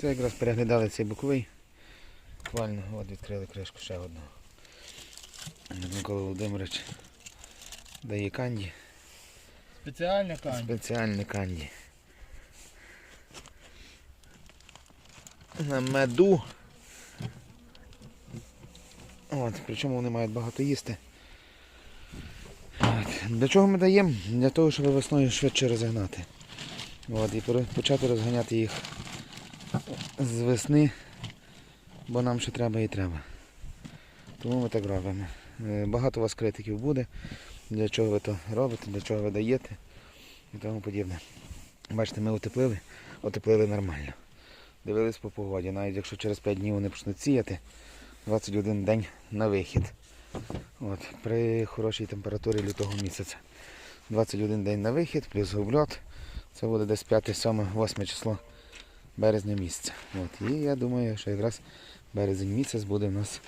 Це якраз переглядали цей боковий. Буквально от відкрили кришку ще одного. Микола Володимирович дає канді. Спеціальна каня. Спеціальне канді. На меду. От, причому вони мають багато їсти. От. Для чого ми даємо? Для того, щоб весною швидше розігнати. От, і почати розганяти їх з весни, бо нам ще треба і треба. Тому ми так робимо. Е, Багато у вас критиків буде. Для чого ви то робите, для чого ви даєте і тому подібне. Бачите, ми утеплили, утеплили нормально. Дивились по погоді. Навіть якщо через 5 днів вони почнуть сіяти, 21 день на вихід. От, при хорошій температурі лютого місяця. 21 день на вихід, плюс обльот. Це буде десь 5, 7, 8 число березня місяця. От, і я думаю, що якраз березень місяць буде в нас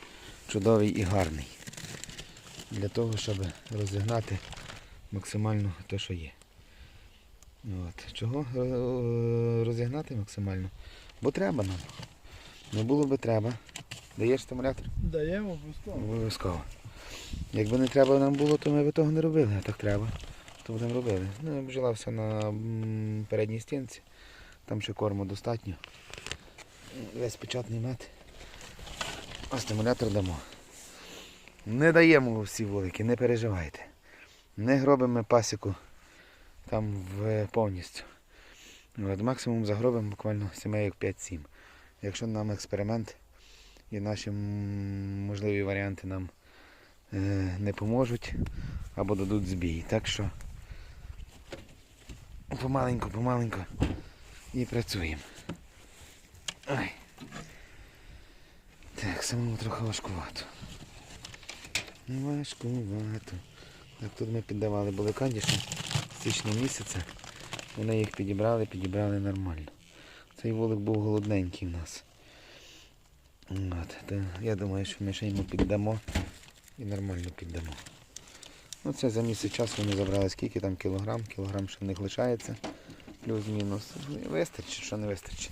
чудовий і гарний. Для того, щоб розігнати максимально те, що є. От. Чого е, розігнати максимально? Бо треба нам. Не було би треба. Даєш стимулятор? Даємо обов'язково. Обов'язково. Якби не треба нам було, то ми б того не робили, а так треба. То будемо робили. Ну, бджола все на передній стінці. Там ще корму достатньо. Весь печатний мед. А стимулятор дамо. Не даємо всі вулики, не переживайте. Не гробимо пасіку там в повністю. От, максимум загробимо буквально сімейок 5-7. Якщо нам експеримент і наші можливі варіанти нам е, не поможуть або дадуть збій. Так що помаленьку, помаленьку і працюємо. Ой. Так, самому трохи важкувато. Важкувато. Так, тут ми піддавали були кандіші з січня місяця. Вони їх підібрали, підібрали нормально. Цей вулик був голодненький у нас. От, то я думаю, що ми ще йому піддамо і нормально піддамо. Ну це за місяць часу вони забрали скільки там кілограм, кілограм ще в них лишається. Плюс-мінус. Вистачить, що не вистачить.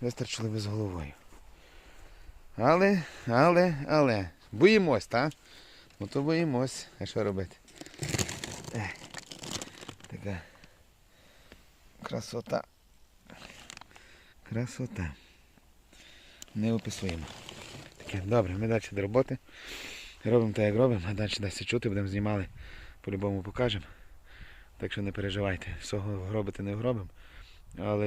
Вистачили би з головою. Але, але, але. Боїмось, так? Ну то боїмось. А що робити? Ех, така красота. Красота. Не описуємо. Таке, добре, ми далі до роботи. Робимо так, як робимо, а далі дасть чути, будемо знімали, по-любому покажемо. Так що не переживайте, всього гробити не гробимо. Але